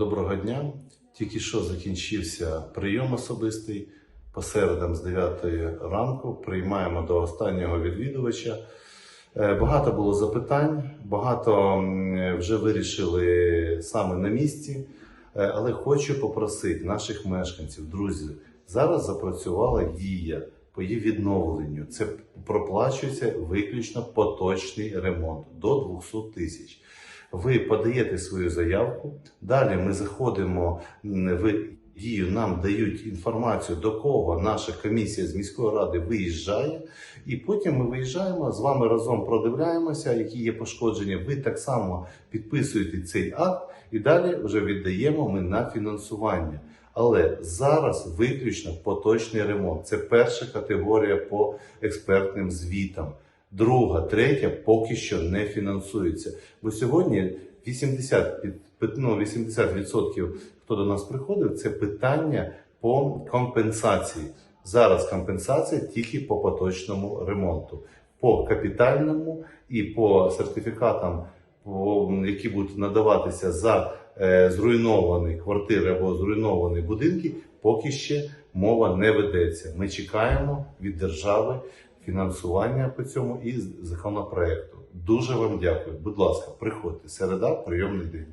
Доброго дня. Тільки що закінчився прийом особистий. По середам з 9 ранку приймаємо до останнього відвідувача. Е, Багато було запитань, багато вже вирішили саме на місці. Е, Але хочу попросити наших мешканців, друзі, зараз запрацювала дія по її відновленню. Це проплачується виключно поточний ремонт до 200 тисяч. Ви подаєте свою заявку. Далі ми заходимо в дію, нам дають інформацію, до кого наша комісія з міської ради виїжджає. І потім ми виїжджаємо з вами разом продивляємося, які є пошкодження. Ви так само підписуєте цей акт, і далі вже віддаємо ми на фінансування. Але зараз виключно поточний ремонт. Це перша категорія по експертним звітам. Друга, третя поки що не фінансується. Бо сьогодні 80, під- під- ну, 80% хто до нас приходив, це питання по компенсації. Зараз компенсація тільки по поточному ремонту. По капітальному і по сертифікатам, які будуть надаватися за е, зруйновані квартири або зруйновані будинки, поки ще мова не ведеться. Ми чекаємо від держави фінансування по цьому і законопроекту. Дуже вам дякую. Будь ласка, приходьте. Середа, прийомний день.